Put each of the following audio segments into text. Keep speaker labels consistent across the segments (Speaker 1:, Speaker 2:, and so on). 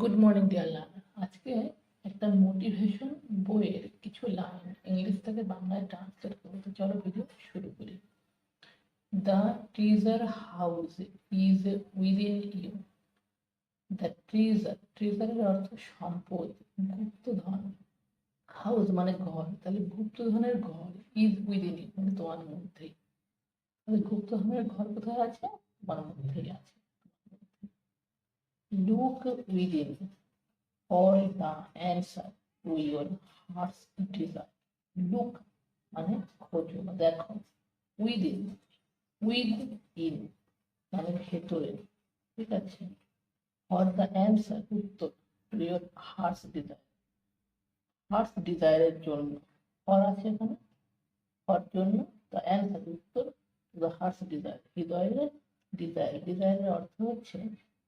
Speaker 1: Good morning deer learner আজকে একটা motivation বইয়ের কিছু লাইন ইংলিশ থেকে বাংলায় ট্রান্সলেট করব। তো চলো ভিডিও শুরু করি। The treasure house is within you the treasure ট্রিজারের অর্থ সম্পদ, গুপ্তধন। হাউস মানে ঘর। তাহলে গুপ্তধনের ঘর ইজ উইদিন ইউ মানে তোমার মধ্যেই। তাহলে গুপ্তধনের ঘর কোথায় আছে? তোমার মধ্যেই আছে। Look within for the answer to your heart's desire. Look মানে খোঁজো দেখো within within মানে ভেতরে ঠিক আছে for the answer উত্তর your heart's desire heart's desire এর জন্য for আছে এখানে for জন্য the answer উত্তর to the heart's desire হৃদয়ের desire এর অর্থ হচ্ছে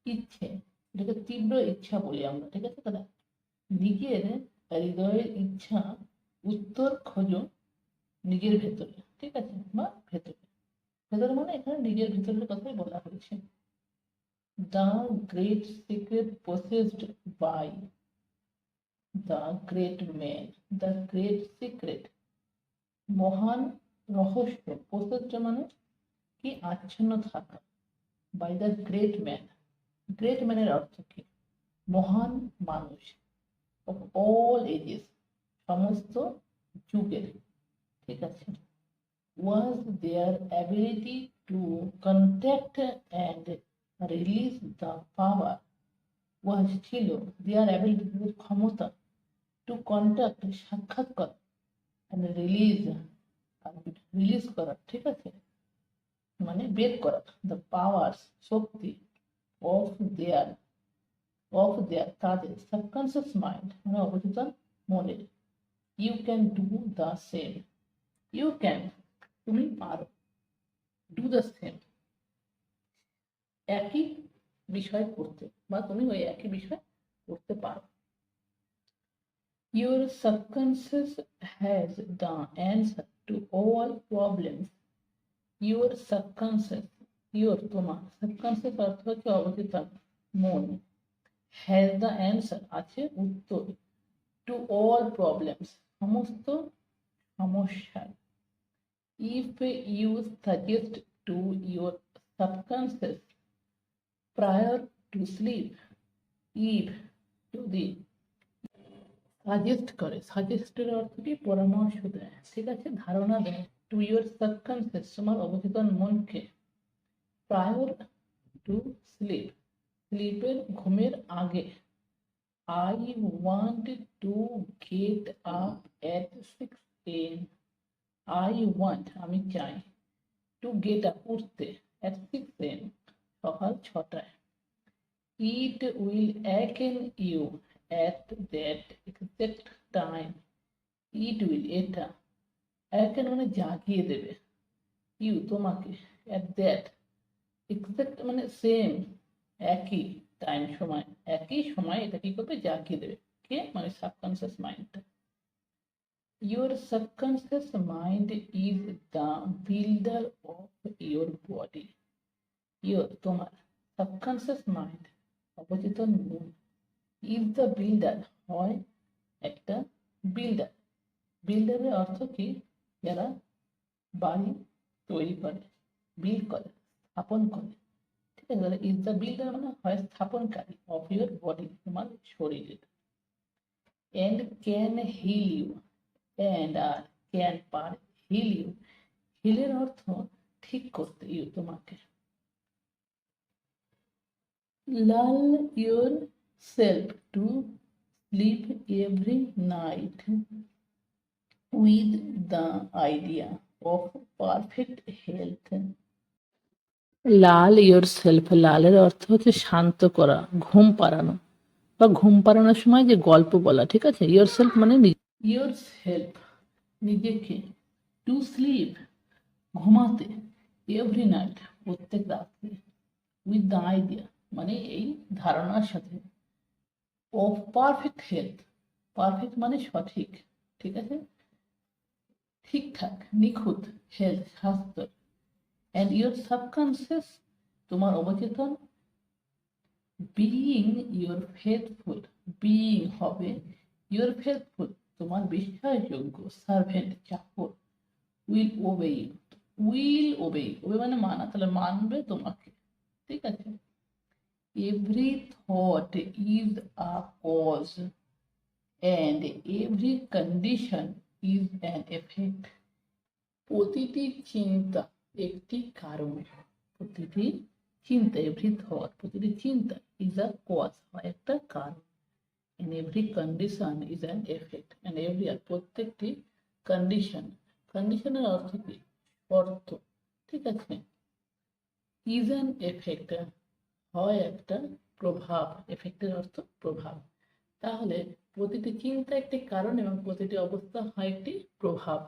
Speaker 1: ইচ্ছে এটাকে তীব্র ইচ্ছা বলি আমরা, ঠিক আছে দাদা? নিজের হৃদয়ের ইচ্ছা উত্তর খোঁজো নিজের ভেতরে, ঠিক আছে? বা ভেতরে। ভেতরে মানে এখানে নিজের ভেতরের কথাই বলা হয়েছে। The great secret processed by the great man the great secret মহান রহস্য প্রসেসড মানে কি? আচ্ছন্ন থাকা by the great man great ম্যানের অর্থ কি মহান মানুষ। অল এজেস সমস্ত যুগের। ঠিক আছে? Was their ability to contact and release the power was ছিল দেয়ার অ্যাবিলিটি ক্ষমতা টু কন্ট্যাক্ট সাক্ষাৎ করা অ্যান্ড রিলিজ রিলিজ করা, ঠিক আছে? মানে বের করা দ্য পাওয়ার্স শক্তি of their of their তাদের সাবকনসিয়াস মাইন্ড মানে অবচেতন মনের you can do the same you can তুমি পারো ডু দ্য সেম একই বিষয় করতে, বা তুমি ওই একই বিষয় করতে পারো। Your subconscious has the answer to all problems. Your subconscious your তোমার সাবকনসিয়াস অর্থ হচ্ছে অবচেতন মন। হ্যাজ দ্য অ্যান্সার আছে উত্তর। টু অল প্রবলেমস সমস্ত সমস্যার। If you suggest to your subconscious prior to sleep if যদি সাজেস্ট করে সাজেস্টের অর্থ কি? পরামর্শ দেয়। ঠিক আছে? ধারণা দেয়। টু ইউর সাবকনসিয়াস তোমার অবচেতন মনকে। প্রায়র টু স্লিপ স্লিপের ঘুমের আগে I want to get up at six AM I want আমি চাই টু গেট আপ উঠতে অ্যাট সিক্স এম সকাল ছটায়। It will awaken you at that exact time it will এটা। অ্যাকেন মানে জাগিয়ে দেবে। ইউ তোমাকে অ্যাট দ্যাট এক্সাক্ট মানে সেম একই টাইম সময়, একই সময় এটা কি করবে? জাগিয়ে দেবে। কে? মানে সাবকনসিয়াস মাইন্ডটা your subconscious mind is the builder of your body your তোমার সাবকনসিয়াস মাইন্ড অবচেতন মন ইজ দ্য বিল্ডার হয় একটা বিল্ডার বিল্ডারের অর্থ কি? যারা বাড়ি তৈরি করে বিল্ড করে। স্থাপন করে। ঠিক আছে, তাহলে ইজ দ্য বিল্ডার মানে হয় স্থাপনকারী অফ ইউর বডি তোমার শরীরের। And can heal you and R can পার হিল ইউ হিলের অর্থ ঠিক করতে ইউ তোমাকে। Lull yourself to sleep every night with the idea of perfect health lull yourself লালের অর্থ হচ্ছে শান্ত করা, ঘুম পাড়ানো। বা ঘুম পাড়ানোর সময় যে গল্প বলা, ঠিক আছে? ইয়োর সেলফ মানে ইয়োর সেলফ নিজেকে। টু স্লিপ ঘুমাতে এভরি নাইট প্রত্যেক রাত্রে। উইথ দ্য আইডিয়া মানে এই ধারণার সাথে। অফ পারফেক্ট হেলথ পারফেক্ট মানে সঠিক, ঠিক আছে? ঠিকঠাক, নিখুঁত হেলথ স্বাস্থ্য অ্যান্ড ইউর সাবকনসিয়াস তোমার অবচেতন বিইং ইউর ফেথফুল বিইং হবে ইউর ফেথফুল তোমার বিশ্বাসযোগ্য সার্ভেন্ট চাকর উইল ওবে উইল ওবে ওবে মানে মানা, তাহলে মানবে তোমাকে, ঠিক আছে? Every thought is a cause and every condition is an effect প্রতিটি চিন্তা একটি কারণ। প্রতিটি চিন্তা এভরি থট প্রতিটি চিন্তা ইজ আ কজ হয় একটা কারণ। And every condition is an effect, and আর প্রত্যেকটি কন্ডিশন কন্ডিশনের অর্থ কি? শর্ত ঠিক আছে? ইজ অ্যান এফেক্ট হয় একটা প্রভাব এফেক্টের অর্থ প্রভাব। তাহলে প্রতিটি চিন্তা একটি কারণ এবং প্রতিটি অবস্থা হয় একটি প্রভাব।